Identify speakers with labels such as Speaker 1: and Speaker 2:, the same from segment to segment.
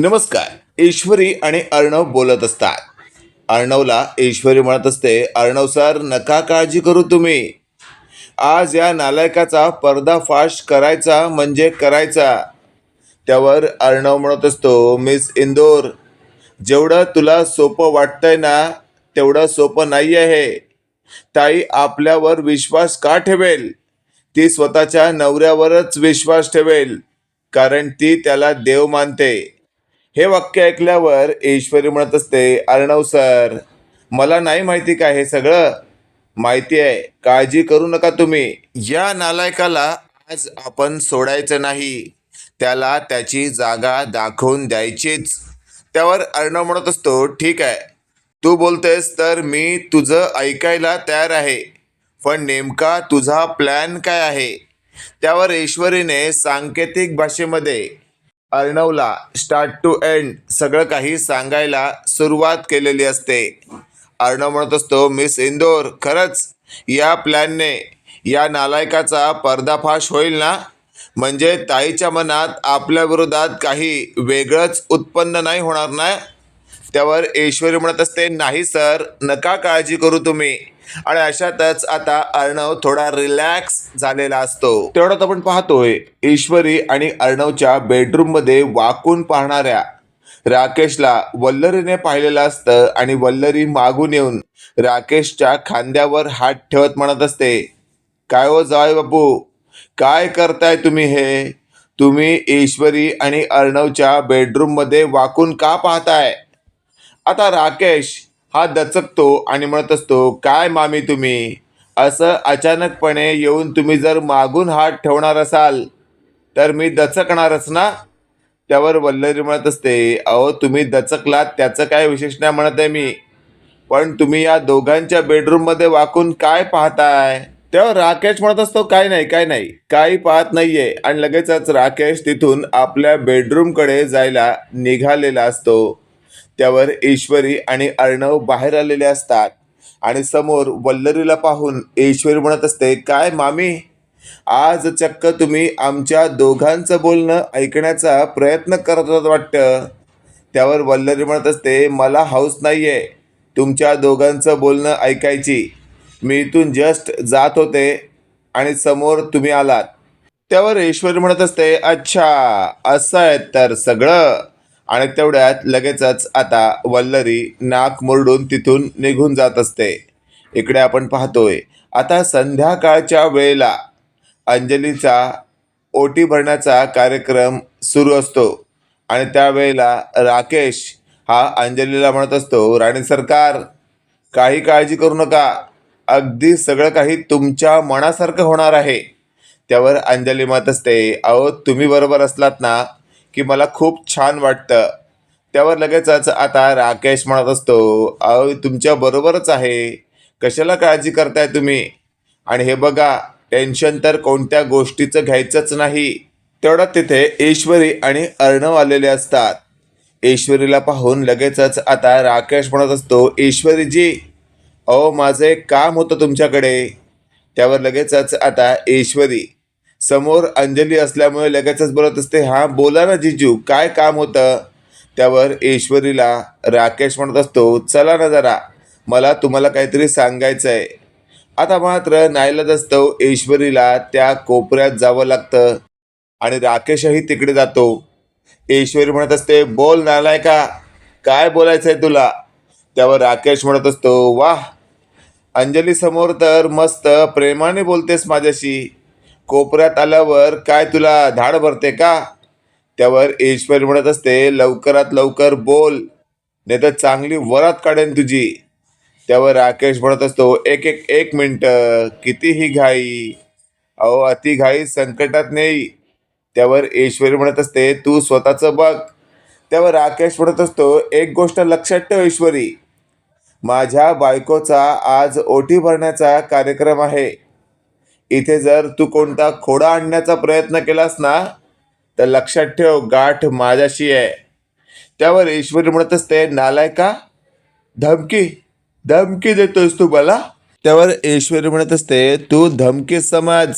Speaker 1: नमस्कार. ईश्वरी आणि अर्णव बोलत असतात. अर्णवला ईश्वरी म्हणत असते अर्णव सर नका काळजी करू तुम्ही. आज या नालायकाचा पर्दाफाश करायचा म्हणजे करायचा. त्यावर अर्णव म्हणत असतो मिस इंदोर जेवढं तुला सोपं वाटतंय ना तेवढं सोपं नाही आहे. ताई आपल्यावर विश्वास का ठेवेल? ती स्वतःच्या नवऱ्यावरच विश्वास ठेवेल कारण ती त्याला देव मानते. हे वाक्य ऐकल्यावर ईश्वरी म्हणत असते अर्णव सर मला नाही माहिती काय हे सगळं? माहिती आहे काळजी करू नका तुम्ही. या नालायकाला आज आपण सोडायचं नाही. त्याला त्याची जागा दाखवून द्यायचीच. त्यावर अर्णव म्हणत असतो ठीक आहे. तू बोलतेस तर मी तुझं ऐकायला तयार आहे. पण नेमका तुझा प्लॅन काय आहे? त्यावर ईश्वरीने सांकेतिक भाषेमध्ये अर्णवला स्टार्ट टू एंड सगळं काही सांगायला सुरुवात केलेली असते. अर्णव म्हणत असतो मिस इंदोर खरंच या प्लॅनने या नालायकाचा पर्दाफाश होईल ना? म्हणजे ताईच्या मनात आपल्या विरोधात काही वेगळंच उत्पन्न नाही होणार ना? त्यावर ईश्वरी म्हणत असते नाही सर नका काळजी करू तुम्ही. आणि अशातच आता अर्णव थोडा रिलॅक्स झालेला असतो. तेवढ्यात आपण पाहतोय ईश्वरी आणि अर्णवच्या बेडरूममध्ये वाकून पाहणाऱ्या राकेशला वल्लरीने पाहिलेलं असतं आणि वल्लरी मागून येऊन राकेशच्या खांद्यावर हात ठेवत म्हणत असते काय हो जाय बापू? काय करताय तुम्ही हे? तुम्ही ईश्वरी आणि अर्णवच्या बेडरूममध्ये वाकून का पाहताय? आता राकेश हा दचकतो आणि म्हणत असतो काय मामी तुम्ही? असं अचानकपणे येऊन तुम्ही जर मागून हात ठेवणार असाल तर मी दचकणारच ना? त्यावर वल्लरी म्हणत असते अहो तुम्ही दचकलात त्याचं काय विशेष नाही म्हणत आहे मी. पण तुम्ही या दोघांच्या बेडरूममध्ये वाकून काय पाहताय? तेव्हा राकेश म्हणत असतो काय नाही काय नाही काही पाहत नाही आहे आणि लगेचच राकेश तिथून आपल्या बेडरूमकडे जायला निघालेला असतो. त्यावर ईश्वरी आणि अर्णव बाहेर आलेले असतात. आणि समोर वल्लरीला पाहून ईश्वरी म्हणत असते काय मामी? आज चक्क तुम्ही आमच्या दोघांचं बोलणं ऐकण्याचा प्रयत्न करत वाटतं. त्यावर वल्लरी म्हणत असते मला हौस नाही आहे तुमच्या दोघांचं बोलणं ऐकायची. मी इथून जस्ट जात होते आणि समोर तुम्ही आलात. त्यावर ईश्वरी म्हणत असते अच्छा असं आहे तर सगळं. आणि तेवढ्यात लगेचच आता वल्लरी नाक मुरडून तिथून निघून जात असते. इकडे आपण पाहतोय आता संध्याकाळच्या वेळेला अंजलीचा ओटी भरण्याचा कार्यक्रम सुरू असतो. आणि त्यावेळेला राकेश हा अंजलीला म्हणत असतो राणी सरकार काही काळजी करू नका. अगदी सगळं काही तुमच्या मनासारखं होणार आहे. त्यावर अंजली म्हणत असते अहो तुम्ही बरोबर असलात ना. की मला खूप छान वाटतं. त्यावर लगेचच आता राकेश म्हणत असतो अहो तुमच्या बरोबरच आहे. कशाला काळजी करताय तुम्ही? आणि हे बघा टेन्शन तर कोणत्या गोष्टीचं घ्यायचंच नाही. तेवढ्यात तिथे ईश्वरी आणि अर्णव आलेले असतात. ईश्वरीला पाहून लगेचच आता राकेश म्हणत असतो ईश्वरीजी अहो माझं एक काम होतं तुमच्याकडे. त्यावर लगेचच आता ईश्वरी समोर अंजली असल्यामुळे लगेचच बोलत असते हां बोला ना जिजू काय काम होतं? त्यावर ईश्वरीला राकेश म्हणत असतो चला ना जरा मला तुम्हाला काहीतरी सांगायचं आहे आता मात्र नाईलाज असतो ईश्वरीला त्या कोपऱ्यात जावं लागतं आणि राकेशही तिकडे जातो. ईश्वरी म्हणत असते बोल नालाय का काय बोलायचं आहे तुला? त्यावर राकेश म्हणत असतो वाह अंजली समोर तर मस्त प्रेमाने बोलतेस माझ्याशी. कोपऱ्यात आल्यावर काय तुला धाड भरते का? त्यावर ईश्वरी म्हणत असते लवकरात लवकर बोल नाही तर चांगली वरात काढेन तुझी. त्यावर राकेश म्हणत असतो एक एक एक मिनटं किती ही घाई अहो अति घाई संकटात नाही त्यावर ईश्वरी म्हणत असते तू स्वतःचं बघ. त्यावर राकेश म्हणत असतो एक गोष्ट लक्षात ठेव ईश्वरी माझ्या बायकोचा आज ओटी भरण्याचा कार्यक्रम आहे. इथे जर तू कोणता खोडा आणण्याचा प्रयत्न केलास ना तर लक्षात ठेव गाठ माझ्याशी आहे. त्यावर ईश्वरी म्हणत असते नालायका धमकी धमकी देतोस तू मला? त्यावर ईश्वरी म्हणत असते तू धमकी समज.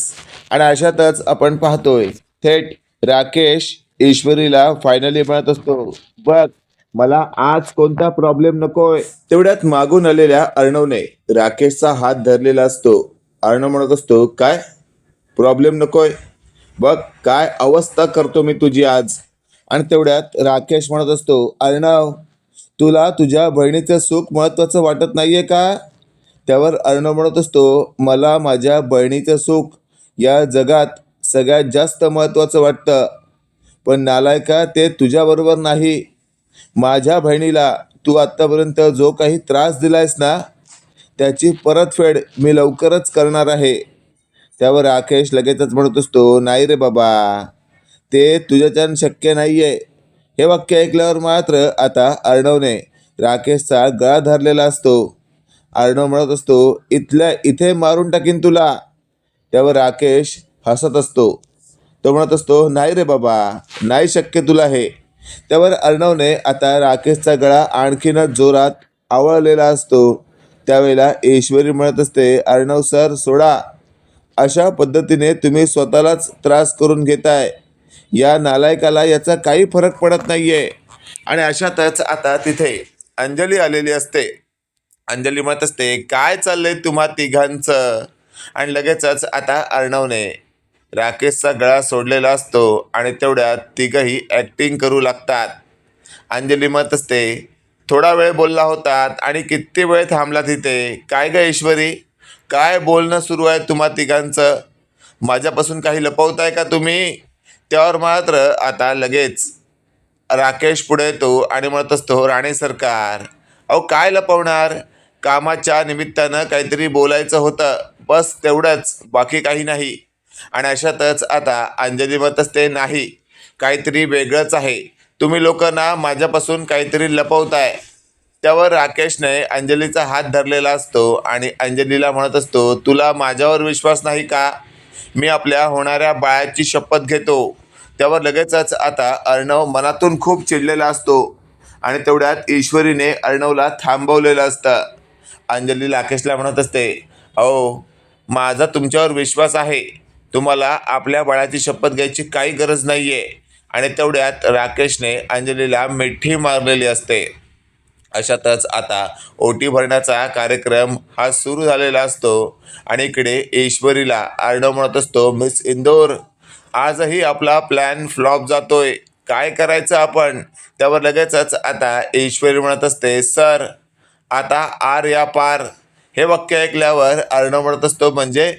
Speaker 1: आणि अशातच आपण पाहतोय थेट राकेश ईश्वरीला फायनली म्हणत असतो बघ मला आज कोणता प्रॉब्लेम नकोय. तेवढ्यात मागून आलेल्या अर्णवने राकेशचा हात धरलेला असतो. अर्णव म्हणत असतो काय? प्रॉब्लेम नकोय. बघ काय अवस्था करतो मी तुझी आज. आणि तेवढ्यात राकेश म्हणत असतो अर्णव तुला तुझ्या बहिणीचं सुख महत्त्वाचं वाटत नाही आहे का? त्यावर अर्णव म्हणत असतो मला माझ्या बहिणीचं सुख या जगात सगळ्यात जास्त महत्त्वाचं वाटतं. पण नालायका ते तुझ्याबरोबर नाही. माझ्या बहिणीला तू आत्तापर्यंत जो काही त्रास दिलायस ना त्याची परतफेड मी लवकरच करणार आहे. त्यावर राकेश लगेचच म्हणत असतो नाही रे बाबा ते तुझ्याच्यानं शक्य नाही आहे हे वाक्य ऐकल्यावर मात्र आता अर्णवने राकेशचा गळा धरलेला असतो. अर्णव म्हणत असतो इथल्या इथे मारून टाकीन तुला. त्यावर राकेश हसत असतो. तो म्हणत असतो नाही रे बाबा नाही शक्य तुला हे. त्यावर अर्णवने आता राकेशचा गळा आणखीनच जोरात आवळलेला असतो. त्यावेळेला ईश्वरी म्हणत असते अर्णव सर सोडा. अशा पद्धतीने तुम्ही स्वतःलाच त्रास करून घेताय. या नालायकाला याचा काही फरक पडत नाहीये. आणि अशातच आता तिथे अंजली आलेली असते. अंजली म्हणत असते काय चाललंय तुम्हा तिघांचं? आणि लगेचच आता अर्णवने राकेशचा गळा सोडलेला असतो आणि तेवढ्यात तिघही ॲक्टिंग करू लागतात. अंजली म्हणत असते थोडा वेळ बोलला होतात आणि किती वेळ थांबला तिथे? काय ग ईश्वरी? काय बोलणं सुरू आहे तुम्हा तिघांचं? माझ्यापासून काही लपवताय का तुम्ही? त्यावर मात्र आता लगेच राकेश पुढे येतो आणि म्हणत असतो राणे सरकार अहो काय लपवणार? कामाच्या निमित्तानं काहीतरी बोलायचं होतं. बस तेवढंच बाकी काही नाही. आणि अशातच आता अंजली मत असते नाही काहीतरी वेगळंच आहे. तुम्ही लोक ना माझ्यापासून काहीतरी लपवताय. त्यावर राकेशने अंजलीचा हात धरलेला असतो आणि अंजलीला म्हणत असतो तुला माझ्यावर विश्वास नाही का? मी आपल्या होणाऱ्या बाळाची शपथ घेतो. त्यावर लगेचच आता अर्णव मनातून खूप चिडलेला असतो आणि तेवढ्यात ईश्वरीने अर्णवला थांबवलेलं असतं. अंजली राकेशला म्हणत असते अहो माझा तुमच्यावर विश्वास आहे. तुम्हाला आपल्या बाळाची शपथ घ्यायची काही गरज नाही आहे आणि तेवढ्यात राकेशने अंजलीला मिठी मारलेली असते. अशातच आता ओटी भरण्याचा कार्यक्रम हा सुरू झालेला असतो आणि इकडे ईश्वरीला अर्णव म्हणत असतो मिस इंदोर आजही आपला प्लॅन फ्लॉप जातोय. काय करायचं आपण? त्यावर लगेचच आता ईश्वरी म्हणत असते सर आता आर या पार. हे वाक्य ऐकल्यावर अर्णव म्हणत असतो म्हणजे?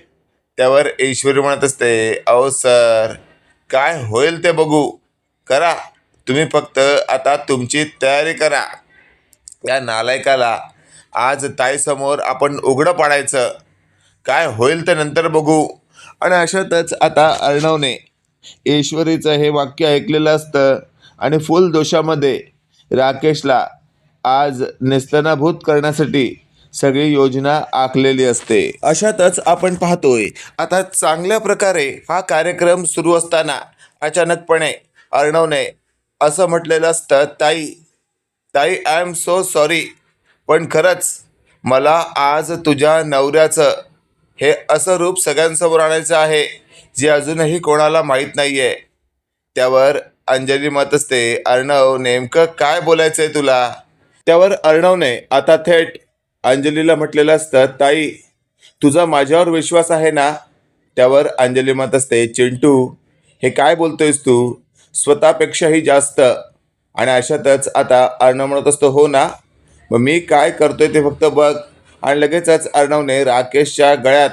Speaker 1: त्यावर ईश्वरी म्हणत असते अहो सर काय होईल ते बघू. करा. तुम्ही फक्त आता तुमची तयारी करा. या नालायकाला आज ताईसमोर आपण उघडं पाडायचं. काय होईल तर नंतर बघू. आणि अशातच आता अर्णवने ईश्वरीचं हे वाक्य ऐकलेलं असतं. आणि फुल दोषामध्ये राकेशला आज नेस्तनाभूत करण्यासाठी सगळी योजना आखलेली असते. अशातच आपण पाहतोय. आता चांगल्या प्रकारे हा कार्यक्रम सुरू असताना अचानकपणे अर्णवने असं म्हटलेलं असतं ताई ताई आय एम सो सॉरी पण खरंच मला आज तुझ्या नवऱ्याचं हे असं रूप सगळ्यांसमोर आणायचं आहे जे अजूनही कोणाला माहीत नाही आहे त्यावर अंजली मत असते अर्णव नेमकं काय बोलायचं आहे तुला? त्यावर अर्णवने आता थेट अंजलीला म्हटलेलं असतं ताई तुझा माझ्यावर विश्वास आहे ना? त्यावर अंजली मत असते चिंटू हे काय बोलतोयस तू? स्वतःपेक्षाही जास्त. आणि अशातच आता अर्णव म्हणत असतो हो ना. मग मी काय करतोय ते फक्त बघ. आणि लगेचच अर्णवने राकेशच्या गळ्यात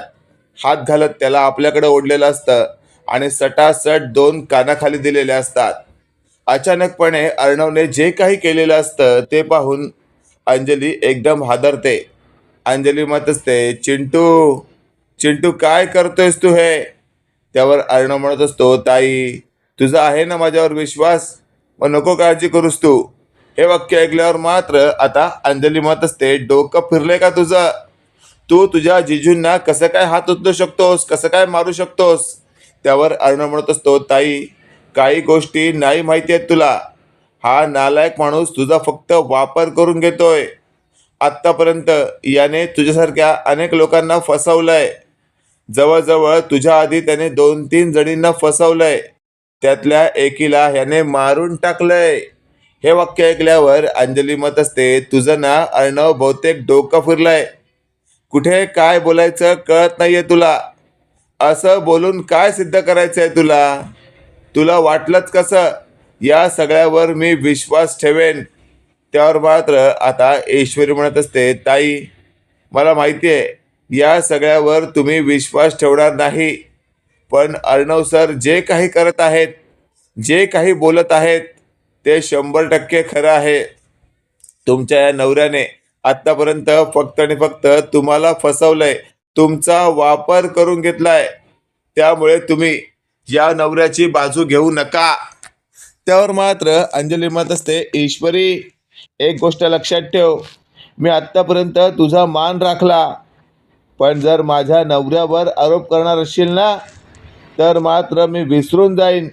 Speaker 1: हात घालत त्याला आपल्याकडे ओढलेलं असतं आणि सटासट दोन कानाखाली दिलेले असतात. अचानकपणे अर्णवने जे काही केलेलं असतं ते पाहून अंजली एकदम हादरते. अंजली मत असते चिंटू चिंटू काय करतोयस तू हे? त्यावर अर्णव म्हणत असतो ताई तुझा आहे ना माझ्यावर विश्वास? मग नको काळजी करूस तू. हे वाक्य ऐकल्यावर मात्र आता अंजली मत असते डोकं फिरलंय का तुझं? तू तुझ्या जिजूंना कसं काय हात उचलू शकतोस? कसं काय मारू शकतोस? त्यावर अर्ण म्हणत असतो ताई काही गोष्टी नाही माहिती आहेत तुला. हा नालायक माणूस तुझा फक्त वापर करून घेतोय. आत्तापर्यंत याने तुझ्यासारख्या अनेक लोकांना फसवलंय. जवळजवळ तुझ्या आधी त्याने दोन तीन जणींना फसवलंय. त्यातल्या एकीला ह्याने मारून टाकलंय. हे वाक्य ऐकल्यावर अंजली मत असते तुझं ना अर्णव बहुतेक डोकं फिरलंय. कुठे काय बोलायचं कळत नाहीये तुला. असं बोलून काय सिद्ध करायचंय तुला? तुला वाटलंच कसं? या सगळ्यावर मी विश्वास ठेवेन. त्यावर मात्र आता ईश्वरी म्हणत असते ताई मला माहिती आहे या सगळ्यावर तुम्ही विश्वास ठेवणार नाही. पण अर्णव सर जे काही करत आहेत जे काही बोलत आहेत ते शंभर टक्के खरं आहे. तुमच्या या नवऱ्याने आत्तापर्यंत फक्त आणि फक्त तुम्हाला फसवलंय. तुमचा वापर करून घेतलाय. त्यामुळे तुम्ही या नवऱ्याची बाजू घेऊ नका. त्यावर मात्र अंजली मत असते ईश्वरी एक गोष्ट लक्षात ठेव. मी आत्तापर्यंत तुझा मान राखला. पण जर माझ्या नवऱ्यावर आरोप करणार असशील ना तर मात्र मी विसरून जाईन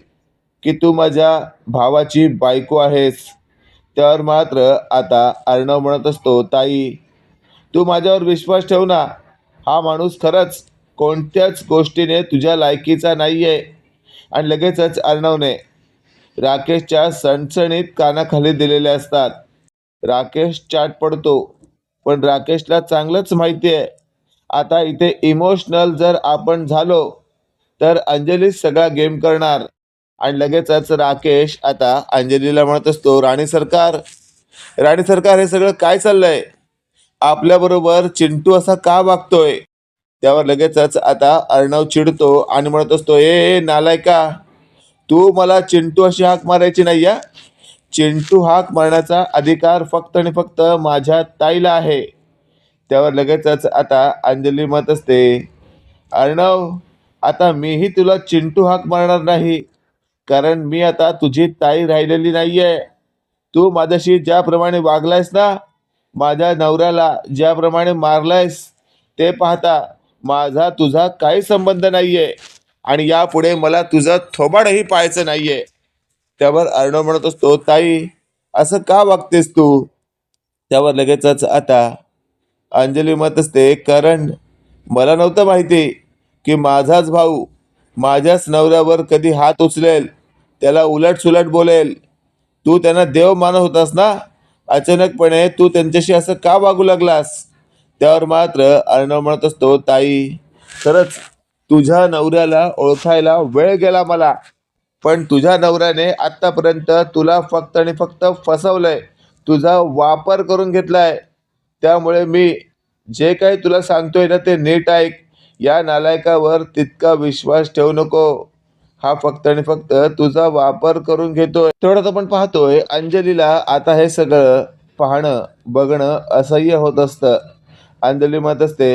Speaker 1: की तू माझ्या भावाची बायको आहेस. त्यावर मात्र आता अर्णव म्हणत असतो ताई तू माझ्यावर विश्वास ठेव ना. हा माणूस खरंच कोणत्याच गोष्टीने तुझ्या लायकीचा नाही आहे आणि लगेचच अर्णवने राकेशच्या सणसणीत कानाखाली दिलेले असतात. राकेश चाट पडतो पण राकेशला चांगलंच माहिती आहे आता इथे इमोशनल जर आपण झालो तर अंजली सगळा गेम करणार. आणि लगेचच राकेश आता अंजलीला म्हणत असतो राणी सरकार राणी सरकार हे सगळं काय चाललंय? आपल्याबरोबर चिंटू असा का वागतोय? त्यावर लगेचच आता अर्णव चिडतो आणि म्हणत असतो ए नालायका तू मला चिंटू अशी हाक मारायची नाही या चिंटू हाक मारण्याचा अधिकार फक्त आणि फक्त माझ्या ताईला आहे. त्यावर लगेचच आता अंजली मत असते अर्णव आता मीही तुला चिंटू हाक मारणार नाही. कारण मी आता तुझी ताई राहिलेली नाहीये. तू माझ्याशी ज्याप्रमाणे वागलायस ना माझ्या नवऱ्याला ज्याप्रमाणे मारलायस ते पाहता माझा तुझा काही संबंध नाहीये. आणि यापुढे मला तुझं थोबाडही पाहायचं नाहीये. त्यावर अर्णव म्हणत असतो ताई असं का वागतेस तू? त्यावर लगेचच आता अंजली मत असते कारण मला नव्हतं माहिती. की माझाच भाऊ माझ्याच नवऱ्यावर कधी हात उचलेल त्याला उलटसुलट बोलेल. तू त्यांना देव मानत होतास ना? अचानकपणे तू त्यांच्याशी असं का वागू लागलास? त्यावर मात्र अर्णव म्हणत असतो ताई खरंच तुझ्या नवऱ्याला ओळखायला वेळ गेला मला. पण तुझ्या नवऱ्याने आत्तापर्यंत तुला फक्त आणि फक्त फसवलंय. तुझा वापर करून घेतलाय. त्यामुळे मी जे काही तुला सांगतोय ना ते नीट ऐक. या नालायकावर तितका विश्वास ठेवू नको. हा फक्त आणि फक्त तुझा वापर करून घेतोय. तेवढ्यात आपण पाहतोय अंजलीला आता हे सगळं पाहणं बघणं असह्य होत असतं. अंजली म्हणत असते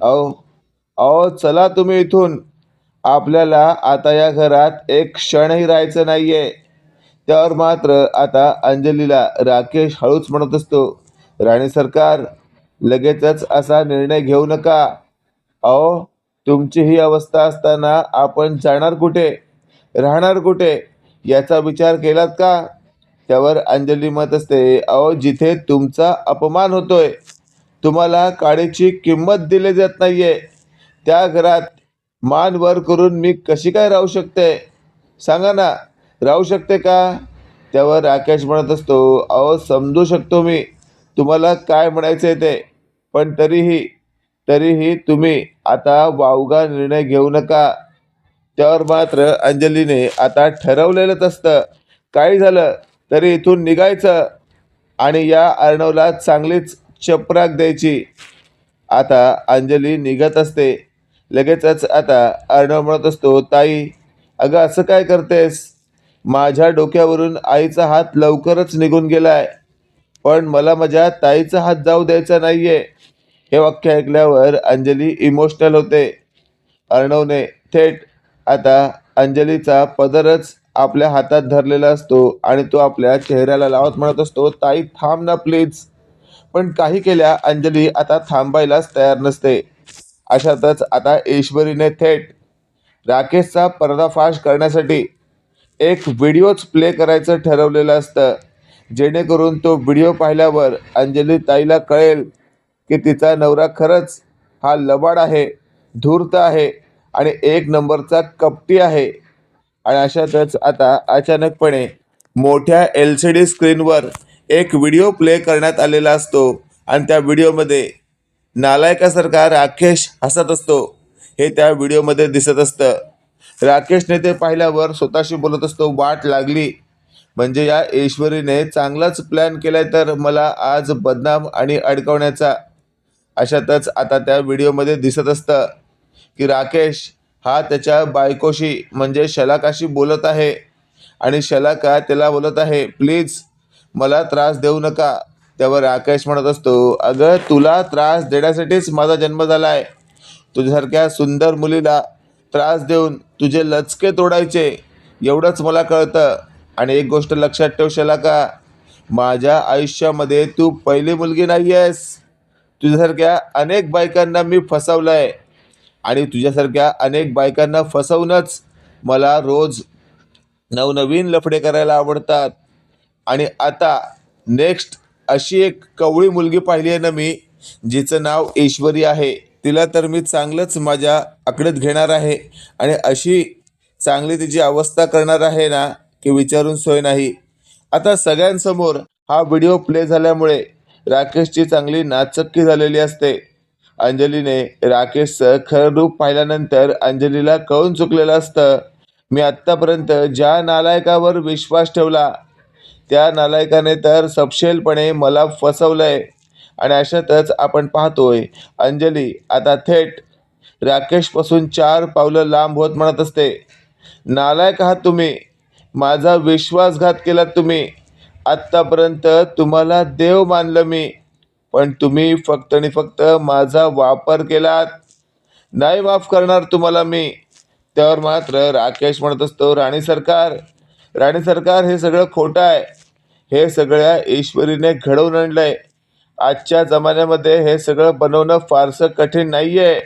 Speaker 1: अहो अहो चला तुम्ही इथून. आपल्याला आता या घरात एक क्षणही राहायचं नाहीये. त्यावर मात्र आता अंजलीला राकेश हळूच म्हणत असतो राणी सरकार लगेचच असा निर्णय घेऊ नका. अहो तुमची ही अवस्था असताना आपण जाणार कुठे? राहणार कुठे? याचा विचार केलात का? त्यावर अंजली मत असते अहो जिथे तुमचा अपमान होतोय तुम्हाला काडीची किंमत दिली जात नाहीये. त्या घरात मान वर करून मी कशी काय राहू शकते? सांगा ना राहू शकते का? त्यावर राकेश म्हणत असतो अहो समजू शकतो मी तुम्हाला काय म्हणायचं आहे ते पण तरीही तरीही तुम्ही आता वावगा निर्णय घेऊ नका. त्यावर मात्र अंजलीने आता ठरवलेलंच असतं. काही झालं तरी इथून निघायचं आणि या अर्णवला चांगलीच चपराक द्यायची. आता अंजली निघत असते. लगेचच आता अर्णव म्हणत असतो ताई अगं असं काय करतेस? माझ्या डोक्यावरून आईचा हात लवकरच निघून गेलाय. पण मला माझ्या ताईचा हात जाऊ द्यायचा नाही आहे हे वाक्य ऐकल्यावर अंजली इमोशनल होते. अर्णवने थेट आता अंजलीचा पदरच आपल्या हातात धरलेला असतो आणि तो आपल्या चेहऱ्याला लावत म्हणत असतो ताई थांब ना प्लीज पण काही केल्या अंजली आता थांबायलाच तयार नसते. अशातच आता ईश्वरीने थेट राकेशचा पर्दाफाश करण्यासाठी एक व्हिडिओच प्ले करायचं ठरवलेलं असतं. जेणेकरून तो व्हिडिओ पाहिल्यावर अंजली ताईला कळेल की तिचा नवरा खरंच हा लबाड आहे धूर्त आहे आणि एक नंबरचा कपटी आहे. आणि अशातच आता अचानकपणे मोठ्या एल सी डी स्क्रीनवर एक व्हिडिओ प्ले करण्यात आलेला असतो आणि त्या व्हिडिओमध्ये नालायकासारखा राकेश हसत असतो. हे त्या व्हिडिओमध्ये दिसत असतं. राकेशने ते पाहिल्यावर स्वतःशी बोलत असतो वाट लागली. म्हणजे या ईश्वरीने चांगलाच प्लॅन केलाय तर मला आज बदनाम आणि अडकवण्याचा अशातच आता त्या व्हिडिओमध्ये दिसत असतं की राकेश हा त्याच्या बायकोशी म्हणजे शलाकाशी बोलत आहे. आणि शलाका त्याला बोलत आहे प्लीज मला त्रास देऊ नका. त्यावर राकेश म्हणत असतो अगं तुला त्रास देण्यासाठीच माझा जन्म झाला आहे तुझ्यासारख्या सुंदर मुलीला त्रास देऊन तुझे लचके तोडायचे. एवढंच मला कळतं. आणि एक गोष्ट लक्षात ठेव शलाका. माझ्या आयुष्यामध्ये तू पहिली मुलगी नाही आहेस तुझ्यासारख्या अनेक बायकांना मी फसवलं आहे आणि तुझ्यासारख्या अनेक बायकांना फसवूनच मला रोज नवनवीन लफडे करायला आवडतात. आणि आता नेक्स्ट अशी एक कवळी मुलगी पाहिली आहे ना मी जिचं नाव ईश्वरी आहे. तिला तर मी चांगलंच माझ्या आकडेत घेणार आहे. आणि अशी चांगली तिची अवस्था करणार आहे ना की विचारून सोय नाही. आता सगळ्यांसमोर हा व्हिडिओ प्ले झाल्यामुळे राकेशची चांगली नाचक्की झालेली असते. अंजलीने राकेशचं खरं रूप पाहिल्यानंतर अंजलीला कळून चुकलेलं असतं. मी आत्तापर्यंत ज्या नालायकावर विश्वास ठेवला त्या नालायकाने तर सपशेलपणे मला फसवलंय. आणि अशातच आपण पाहतोय अंजली आता थेट राकेशपासून चार पावलं लांब होत म्हणत असते. नालायक आहात तुम्ही. माझा विश्वासघात केलात तुम्ही. आत्तापर्यंत तुम्हाला देव मानलं मी पण तुम्ही फक्त आणि फक्त माझा वापर केलात. नाही माफ करणार तुम्हाला मी. त्यावर मात्र राकेश म्हणत असतो राणी सरकार राणी सरकार हे सगळं खोटं आहे. हे सगळ्या ईश्वरीने घडवून आणलंय. आजच्या जमान्यामध्ये हे सगळं बनवणं फारसं कठीण नाही आहे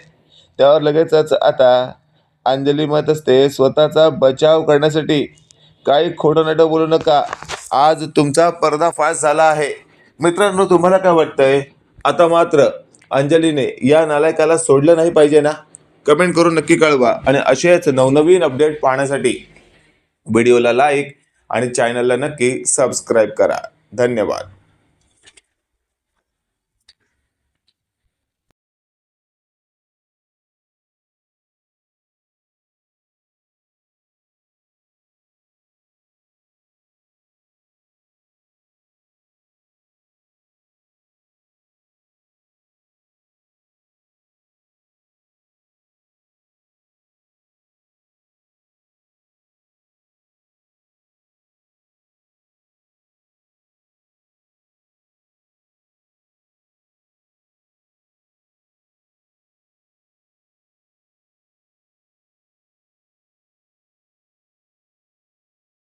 Speaker 1: त्यावर लगेचच आता अंजली म्हणत असते स्वतःचा बचाव करण्यासाठी काही खोटं नाटं बोलू नका. आज तुमचा पर्दाफाश झाला आहे. मित्रांनो तुम्हाला काय वाटतंय? आता मात्र अंजलीने या नालायकाला सोडलं नाही पाहिजे ना? कमेंट करून नक्की कळवा आणि असेच नवनवीन अपडेट पाहण्यासाठी व्हिडिओला लाईक आणि चॅनलला नक्की सबस्क्राईब करा. धन्यवाद.